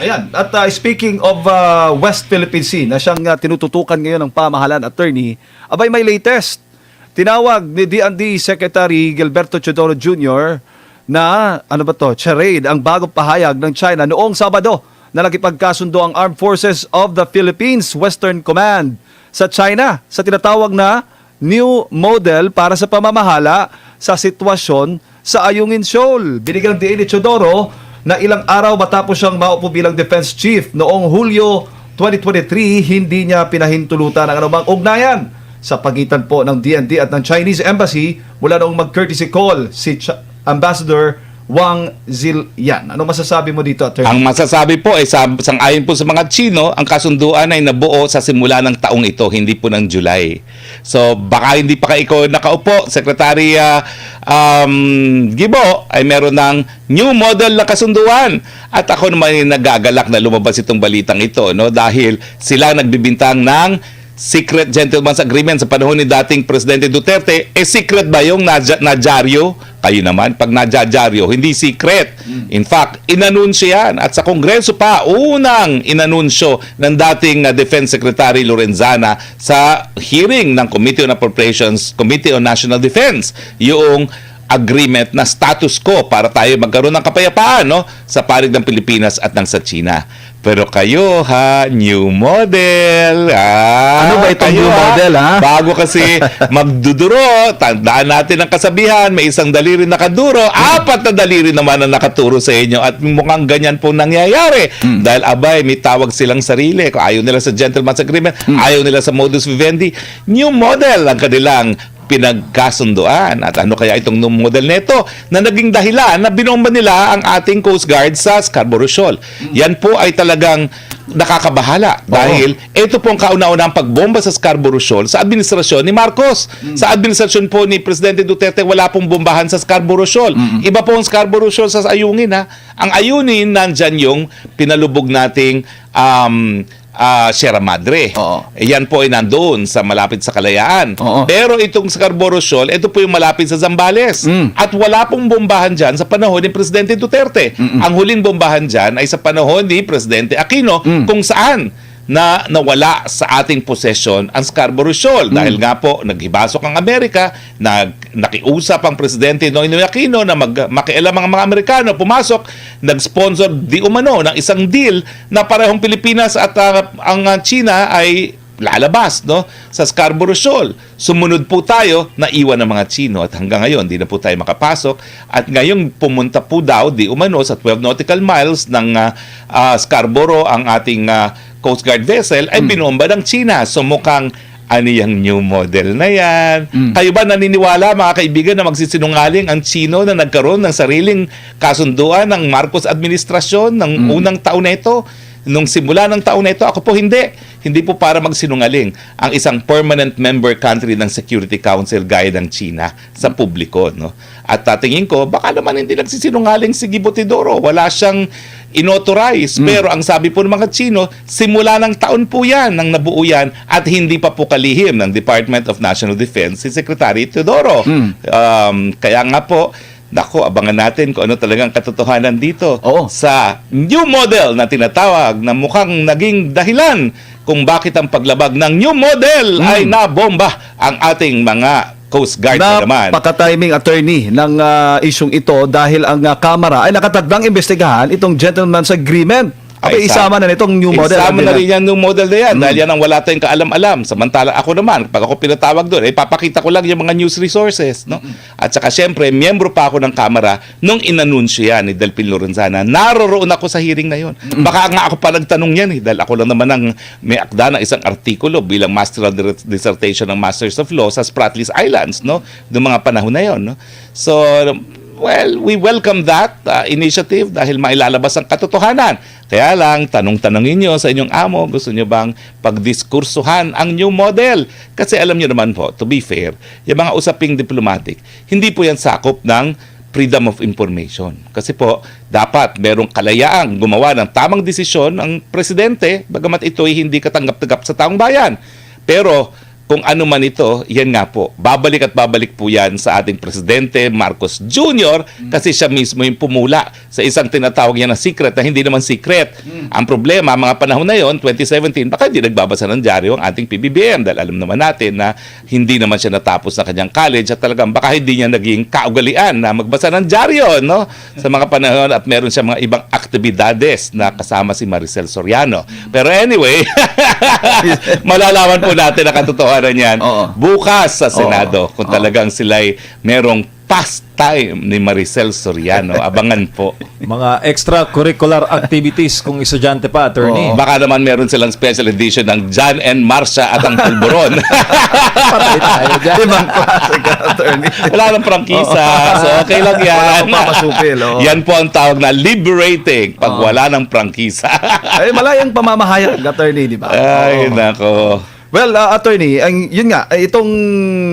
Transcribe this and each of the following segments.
Ayan. At uh, speaking of uh, West Philippine Sea na siyang uh, tinututukan ngayon ng pamahalan attorney, abay may latest. Tinawag ni D&D Secretary Gilberto Chodoro Jr. na ano ba to, charade ang bagong pahayag ng China noong Sabado na nakipagkasundo ang Armed Forces of the Philippines Western Command sa China sa tinatawag na new model para sa pamamahala sa sitwasyon sa Ayungin Shoal. Binigyan din ni Chodoro na ilang araw matapos siyang maupo bilang defense chief noong Hulyo 2023, hindi niya pinahintulutan ang anumang ugnayan sa pagitan po ng DND at ng Chinese Embassy mula noong mag-courtesy call si Ch- Ambassador Wang Zilian. Ano masasabi mo dito, Attorney? Ang masasabi po ay sa, sangayon po sa mga Chino, ang kasunduan ay nabuo sa simula ng taong ito, hindi po ng July. So baka hindi pa ikaw nakaupo, Secretary ah, um, Gibo, ay meron ng new model na kasunduan. At ako naman ay nagagalak na lumabas itong balitang ito no dahil sila nagbibintang ng secret gentleman's agreement sa panahon ni dating Presidente Duterte, eh secret ba yung nadya, nadyaryo? Kayo naman, pag nadyadyaryo, hindi secret. In fact, inanunsyo yan. At sa Kongreso pa, unang inanunsyo ng dating uh, Defense Secretary Lorenzana sa hearing ng Committee on Appropriations, Committee on National Defense, yung agreement na status quo para tayo magkaroon ng kapayapaan no sa panig ng Pilipinas at ng sa China. Pero kayo ha, new model. Ah, Ano ba itong kayo, new model, ha? Bago kasi magduduro, tandaan natin ang kasabihan, may isang daliri nakaduro, apat na daliri naman ang nakaturo sa inyo at mukhang ganyan po nangyayari. Hmm. Dahil abay, may tawag silang sarili. Kung ayaw nila sa gentleman's agreement, Hmm. ayaw nila sa modus vivendi, new model ang kanilang pinagkasunduan. At ano kaya itong new model nito na naging dahilan na binomba nila ang ating Coast Guard sa Scarborough Shoal. Yan po ay talagang nakakabahala dahil ito po ang kauna-unahang pagbomba sa Scarborough Shoal sa administrasyon ni Marcos. Sa administrasyon po ni Presidente Duterte wala pong bombahan sa Scarborough Shoal. Iba po ang Scarborough Shoal sa Ayungin ha. Ang Ayungin nandyan yung pinalubog nating um, ah, Sierra Madre. Oo. Yan po ay nandoon sa malapit sa Kalayaan. Oo. Pero itong Scarborough Shoal, ito po yung malapit sa Zambales. Mm. At wala pong bombahan dyan sa panahon ni Presidente Duterte. Ang huling bombahan dyan ay sa panahon ni Presidente Aquino Mm. kung saan na nawala sa ating possession ang Scarborough Shoal. Dahil nga po, naghibasok ang Amerika, nag, nakiusap ang Presidente Noynoy Aquino na mag, makialam ang mga Amerikano, pumasok, nag-sponsor di umano ng isang deal na parehong Pilipinas at ah, ang ah, China ay lalabas no sa Scarborough Shoal. Sumunod po tayo na iwan ng mga Chino at hanggang ngayon di na po tayo makapasok at ngayon pumunta po daw di umano sa 12 nautical miles ng ah, ah, Scarborough ang ating ah, Coast Guard vessel ay binomba ng China. So mukhang ano yung new model na yan? Kayo ba naniniwala mga kaibigan na magsisinungaling ang Chino na nagkaroon ng sariling kasunduan ng Marcos administrasyon ng unang taon na ito? Nung simula ng taon na ito, ako po hindi. Hindi po para magsinungaling ang isang permanent member country ng Security Council gaya ng China sa publiko. No? At tatingin ko, baka naman hindi nagsisinungaling si Gibo Tidoro. Wala siyang inauthorize. Pero ang sabi po ng mga Chino, simula ng taon po yan nang nabuo yan at hindi pa po kalihim ng Department of National Defense si Secretary Teodoro. Um, kaya nga po, Nako, abangan natin kung ano talagang katotohanan dito Oo. sa new model na tinatawag na mukhang naging dahilan kung bakit ang paglabag ng new model ay nabomba ang ating mga Coast Guard na naman. Napaka-timing attorney ng ah, isyong ito dahil ang ah, Kamara ay nakatagdang investigahan itong gentleman's agreement. Abay, Ay, isama na nitong new model. Isama na rin yan yung model na yan dahil yan ang wala tayong kaalam-alam. Samantala ako naman, pag ako pinatawag doon, eh, papakita ko lang yung mga news resources. No? At saka syempre, miyembro pa ako ng Kamara nung inanunsyo yan ni Delpin Lorenzana. Naroroon ako sa hearing na yon. Baka nga ako pa nagtanong yan eh, dahil ako lang naman ang may akda ng isang artikulo bilang Master of Dis- Dissertation ng Masters of Law sa Spratlys Islands, no? Noong mga panahon na yon. No? So, Well, we welcome that uh, initiative dahil mailalabas ang katotohanan. Kaya lang, tanong-tanongin nyo sa inyong amo, gusto nyo bang pagdiskursuhan ang new model? Kasi alam nyo naman po, to be fair, yung mga usaping diplomatic, hindi po yan sakop ng freedom of information. Kasi po, dapat merong kalayaang gumawa ng tamang desisyon ang presidente, bagamat ito ay hindi katanggap-tanggap sa taong bayan. Pero kung ano man ito, yan nga po, babalik at babalik po yan sa ating Presidente Marcos Jr. kasi siya mismo yung pumula sa isang tinatawag niya na secret na hindi naman secret. Ang problema, mga panahon na yon 2017, baka hindi nagbabasa ng dyaryo ang ating PBBM dahil alam naman natin na hindi naman siya natapos ng kanyang college at talagang baka hindi niya naging kaugalian na magbasa ng dyaryo no? sa mga panahon at meron siya mga ibang aktibidades na kasama si Maricel Soriano. Pero anyway, malalaman po natin ang katotohanan niyan Oo. bukas sa Senado kung talagang sila'y merong pastime ni Maricel Soriano. Abangan po. Mga extracurricular activities kung estudyante pa, attorney. Baka naman meron silang special edition ng John and Marcia at ang Pulburon. Patay tayo dyan. Ibang klase ka, attorney. Wala nang prangkisa. So, okay lang yan. Wala papasupil, oo. Yan po ang tawag na liberating pag wala ng prangkisa. Ay, malayang pamamahayag, attorney, di ba? Ay, Oo. nako. Well, uh, attorney, ang yun nga, ay, itong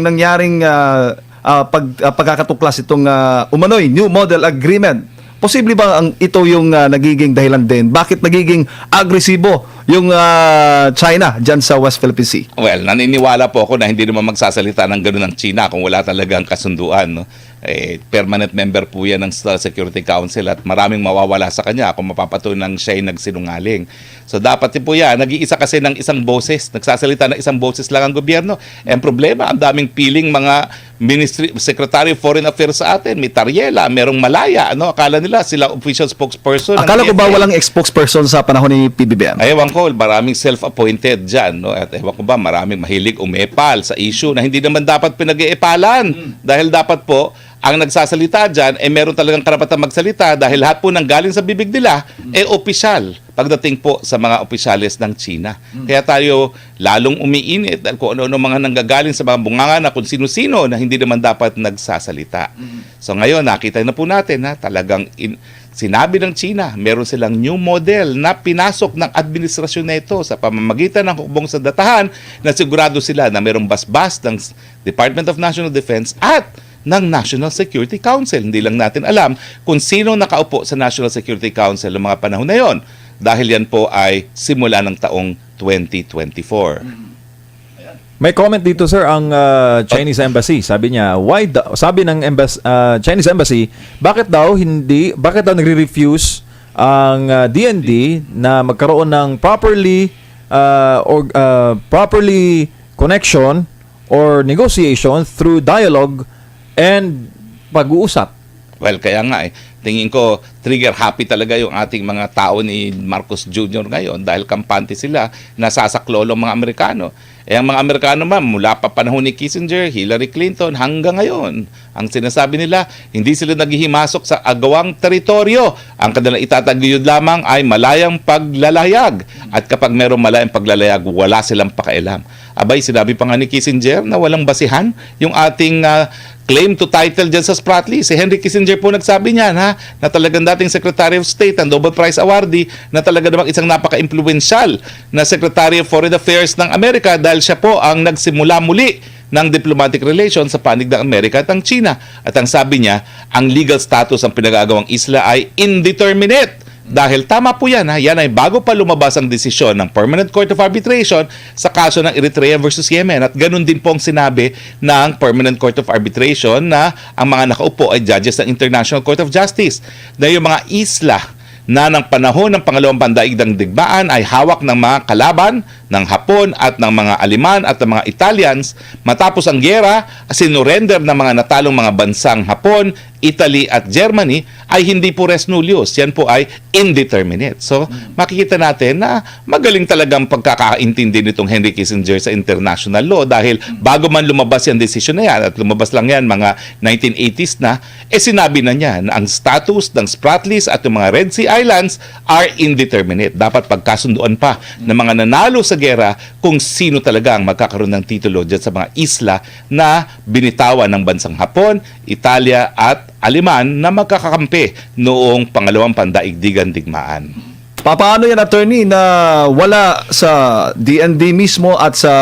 nangyaring uh, uh, pag uh, pagkakatuklas itong uh, umano'y new model agreement. Posible ba ang ito yung uh, nagiging dahilan din? Bakit nagiging agresibo yung uh, China diyan sa West Philippine Sea? Well, naniniwala po ako na hindi naman magsasalita ng gano'n ng China kung wala talagang kasunduan. No? Eh, permanent member po yan ng Security Council at maraming mawawala sa kanya kung mapapatunang siya ay nagsinungaling. So dapat po yan, nag-iisa kasi ng isang boses, nagsasalita ng isang boses lang ang gobyerno. Ang problema, ang daming piling mga Ministry, Secretary of Foreign Affairs sa atin, may Tariela, merong Malaya, ano? Akala nila sila official spokesperson. Akala ko ba walang spokesperson sa panahon ni PBBM? Ewan ko, maraming self-appointed dyan. No? At ewan ko ba, maraming mahilig umepal sa issue na hindi naman dapat pinag-eepalan. Dahil dapat po, ang nagsasalita dyan, eh meron talagang karapatan magsalita dahil lahat po ng galing sa bibig nila, eh opisyal pagdating po sa mga opisyalis ng China. Kaya tayo lalong umiinit dahil kung ano-ano mga nanggagaling sa mga bunganga na kung sino-sino na hindi naman dapat nagsasalita. So ngayon, nakita na po natin na talagang in, Sinabi ng China, meron silang new model na pinasok ng administrasyon na ito sa pamamagitan ng hukbong sa datahan na sigurado sila na merong basbas ng Department of National Defense at ng National Security Council. Hindi lang natin alam kung sino nakaupo sa National Security Council ng mga panahon na yon dahil yan po ay simula ng taong 2024. May comment dito sir ang uh, Chinese embassy. Sabi niya, why da- sabi ng embas- uh, Chinese embassy, bakit daw hindi bakit daw nagre-refuse ang uh, DND na magkaroon ng properly uh, or uh, properly connection or negotiation through dialogue and pag-uusap. Well, kaya nga eh, tingin ko trigger happy talaga yung ating mga tao ni Marcos Jr. ngayon dahil kampante sila, nasasaklolo mga Amerikano. Eh ang mga Amerikano ma'am, mula pa panahon ni Kissinger, Hillary Clinton, hanggang ngayon, ang sinasabi nila, hindi sila naghihimasok sa agawang teritoryo. Ang kanilang itataguyod lamang ay malayang paglalayag. At kapag merong malayang paglalayag, wala silang pakialam. Abay, sinabi pa nga ni Kissinger na walang basihan yung ating ah, claim to title dyan sa Spratly. Si Henry Kissinger po nagsabi niyan ha, na talagang dating Secretary of State, ang Nobel Prize awardee, na talaga namang isang napaka-influential na Secretary of Foreign Affairs ng Amerika dahil siya po ang nagsimula muli ng diplomatic relations sa panig ng Amerika at ang China. At ang sabi niya, ang legal status ng pinagagawang isla ay indeterminate. Dahil tama po yan, ha? yan ay bago pa lumabas ang desisyon ng Permanent Court of Arbitration sa kaso ng Eritrea versus Yemen. At ganun din po ang sinabi ng Permanent Court of Arbitration na ang mga nakaupo ay judges ng International Court of Justice. Na yung mga isla na ng panahon ng pangalawang pandaigdang digmaan ay hawak ng mga kalaban ng Hapon at ng mga Aliman at ng mga Italians matapos ang gyera, sinurrender ng mga natalong mga bansang Hapon, Italy at Germany ay hindi po res nullius. Yan po ay indeterminate. So, makikita natin na magaling talagang pagkakaintindi nitong Henry Kissinger sa international law dahil bago man lumabas yung decision na yan at lumabas lang yan mga 1980s na, eh sinabi na niya na ang status ng Spratlys at yung mga Red Sea Islands are indeterminate. Dapat pagkasunduan pa ng mga nanalo sa gera kung sino talaga ang magkakaroon ng titulo dyan sa mga isla na binitawan ng bansang Hapon, Italia at Aliman na magkakakampi noong pangalawang pandaigdigan digmaan. Paano yan, attorney, na wala sa DND mismo at sa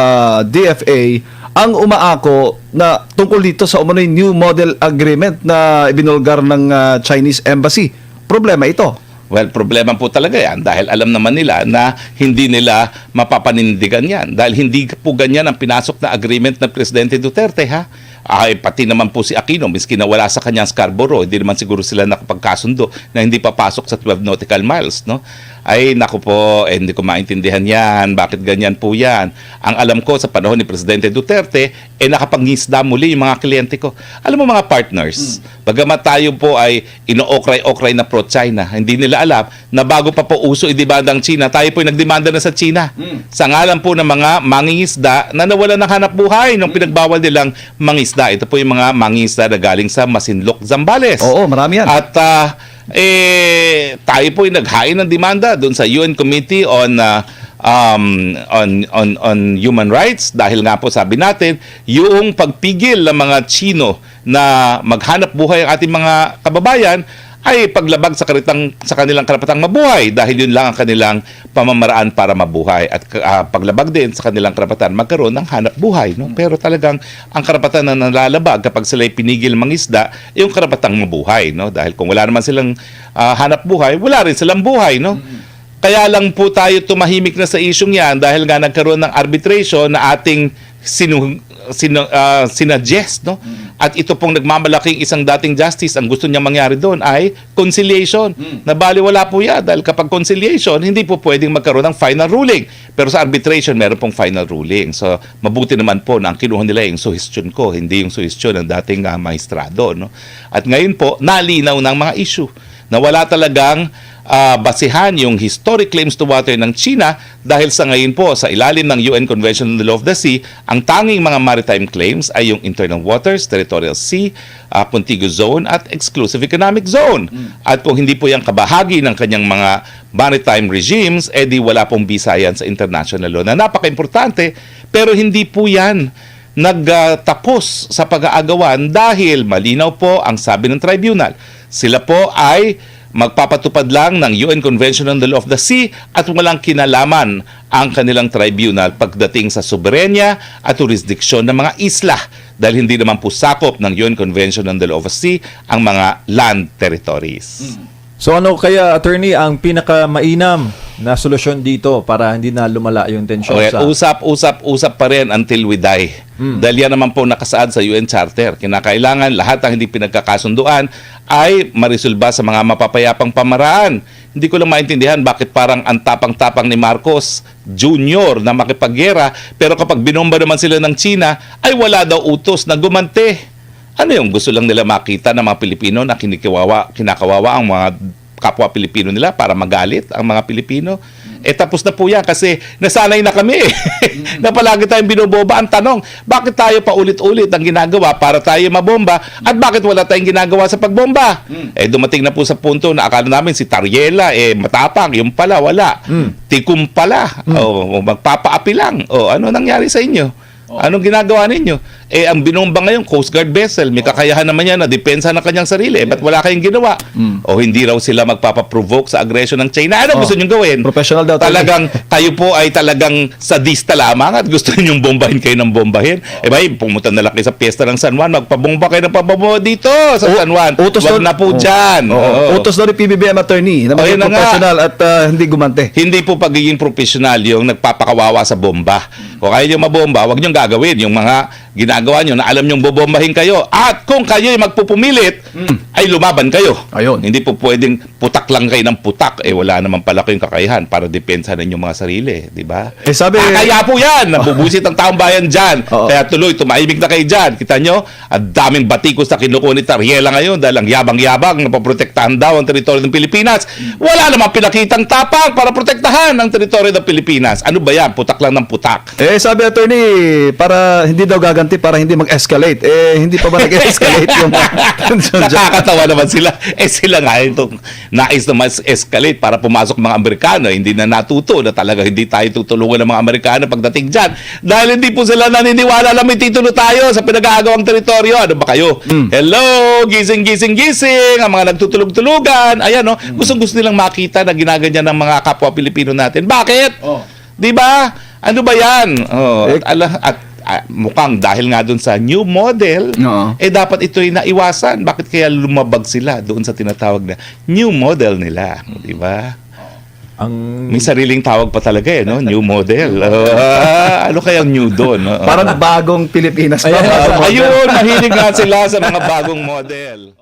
DFA ang umaako na tungkol dito sa umano'y new model agreement na ibinulgar ng ah, Chinese embassy? Problema ito. Well, problema po talaga yan dahil alam naman nila na hindi nila mapapanindigan yan. Dahil hindi po ganyan ang pinasok na agreement ng Presidente Duterte, ha? Ay, pati naman po si Aquino, miski na wala sa kanyang Scarborough, hindi naman siguro sila nakapagkasundo na hindi papasok sa 12 nautical miles, no? Ay, naku po, eh, hindi ko maintindihan yan. Bakit ganyan po yan? Ang alam ko sa panahon ni Presidente Duterte, eh nakapangisda muli yung mga kliyente ko. Alam mo mga partners, bagamat tayo po ay ino-okray-okray na pro-China, hindi nila alam na bago pa po uso idemanda ang China, tayo po ay nagdemanda na sa China. Sa ngalan po ng mga mangingisda na nawala ng hanap buhay nung pinagbawal nilang mangisda. Ito po yung mga mangingisda na galing sa Masinloc, Zambales. Oo, marami yan. At ah, eh tayo po ay naghain ng demanda doon sa UN Committee on ah, um, on on on human rights. Dahil nga po sabi natin yung pagpigil ng mga Chino na maghanap buhay ang ating mga kababayan ay paglabag sa karitang sa kanilang karapatang mabuhay dahil yun lang ang kanilang pamamaraan para mabuhay. At ah, paglabag din sa kanilang karapatan magkaroon ng hanap buhay no? Pero talagang ang karapatan na nalalabag kapag sila ay pinigil mangisda yung karapatang mabuhay no? Dahil kung wala naman silang ah, hanap buhay wala rin silang buhay no? Kaya lang po tayo tumahimik na sa isyong yan dahil nga nagkaroon ng arbitration na ating sinu, sinu, ah, sinuggest, no? At ito pong nagmamalaking isang dating justice, ang gusto niya mangyari doon ay conciliation. Na bali wala po yan dahil kapag conciliation, hindi po pwedeng magkaroon ng final ruling. Pero sa arbitration, meron pong final ruling. So, mabuti naman po na ang kinuha nila yung suhestyon ko, hindi yung suhestyon ng dating uh, maestrado, no? At ngayon po, nalinaw ng mga issue na wala talagang ah, basihan yung historic claims to water ng China dahil sa ngayon po sa ilalim ng UN Convention on the Law of the Sea, ang tanging mga maritime claims ay yung internal waters, territorial sea, ah, contiguous zone at exclusive economic zone. At kung hindi po yung kabahagi ng kanyang mga maritime regimes, edi wala pong bisa yan sa international law na napaka-importante pero hindi po yan nagtapos sa pag-aagawan dahil malinaw po ang sabi ng tribunal. Sila po ay magpapatupad lang ng UN Convention on the Law of the Sea at walang kinalaman ang kanilang tribunal pagdating sa soberenya at jurisdiksyon ng mga isla dahil hindi naman po sakop ng UN Convention on the Law of the Sea ang mga land territories. So ano kaya attorney ang pinakamainam na solusyon dito para hindi na lumala yung tensyon Okay, sa usap, usap, usap pa rin until we die. Dahil yan naman po nakasaad sa UN Charter. Kinakailangan lahat ng hindi pinagkakasunduan ay marisolba sa mga mapapayapang pamaraan. Hindi ko lang maintindihan bakit parang ang tapang-tapang ni Marcos Jr. na makipaggera pero kapag binomba naman sila ng China ay wala daw utos na gumante. Ano yung gusto lang nila makita ng mga Pilipino na kinikiwawa, kinakawawa ang mga kapwa Pilipino nila para magalit ang mga Pilipino? Eh tapos na po yan kasi nasanay na kami eh. na palagi tayong binoboba. Ang tanong, bakit tayo pa ulit-ulit ang ginagawa para tayo mabomba at bakit wala tayong ginagawa sa pagbomba? Eh dumating na po sa punto na akala namin si Tariela eh matapang, yung pala wala. Tikum pala. O magpapaapi lang. O ano nangyari sa inyo? Anong ginagawa ninyo? Eh, ang binomba ngayon, Coast Guard vessel, may kakayahan naman yan na depensa ng kanyang sarili. Eh, ba't wala kayong ginawa? O hindi raw sila magpapaprovoke sa aggression ng China? Ano gusto nyo gawin? Professional daw tayo. Talagang, kayo po ay talagang sadista lamang at gusto nyo bombahin kayo ng bombahin. Eh ba, pumunta na lang kayo sa piyesta ng San Juan, magpabomba kayo ng pabomba dito sa O- San Juan. utos Wag daw- na po Oo. dyan. Oo. Oo. Utos daw ni PBBM attorney na Oh, maging na nga. professional at ah, hindi gumante. hindi po pagiging professional yung nagpapakawawa sa bomba. Kung kaya nyo mabomba, wag nyo gagawin yung mga ginagawa nyo na alam nyong bobombahin kayo. At kung kayo ay magpupumilit, ay lumaban kayo. Ayun. Hindi po pwedeng putak lang kayo ng putak. Eh wala naman pala kayong kakayahan para depensa ninyo mga sarili. Di ba? Eh, sabi- Ah, kaya po yan. Nabubusit ang taong bayan dyan. Oo. Kaya tuloy, tumahimik na kayo dyan. Kita nyo, ang daming batikos na kinukuha ni Tariela ngayon dahil ang yabang-yabang na paprotektahan daw ang teritoryo ng Pilipinas. Wala namang pinakitang tapang para protektahan ang teritoryo ng Pilipinas. Ano ba yan? Putak lang ng putak. Eh, sabi attorney, para hindi daw gaganti, para hindi mag-escalate. Eh, hindi pa ba nag-escalate yung tension dyan? Nakakatawa naman sila. Eh sila nga itong nais na mas escalate para pumasok mga Amerikano. Hindi na natuto na talaga hindi tayo tutulungan ng mga Amerikano pagdating dyan. Dahil hindi po sila naniniwala na may titulo tayo sa pinag-aagawang teritoryo. Ano ba kayo? Hello! Gising, gising, gising! Ang mga nagtutulog-tulugan. Ayan, no? Gustong gusto nilang makita na ginaganyan ng mga kapwa Pilipino natin. Bakit? Oh. Di ba? Ano ba yan? Oh, Eh, at, ala- at ah, mukhang dahil nga doon sa new model, Oo. eh dapat ito'y naiwasan. Bakit kaya lumabag sila doon sa tinatawag na new model nila? Di ba? Ang May sariling tawag pa talaga eh, no? New model. Ah, ano kayang new doon? no? Parang bagong Pilipinas pa. Model. Ayun, mahilig nga sila sa mga bagong model.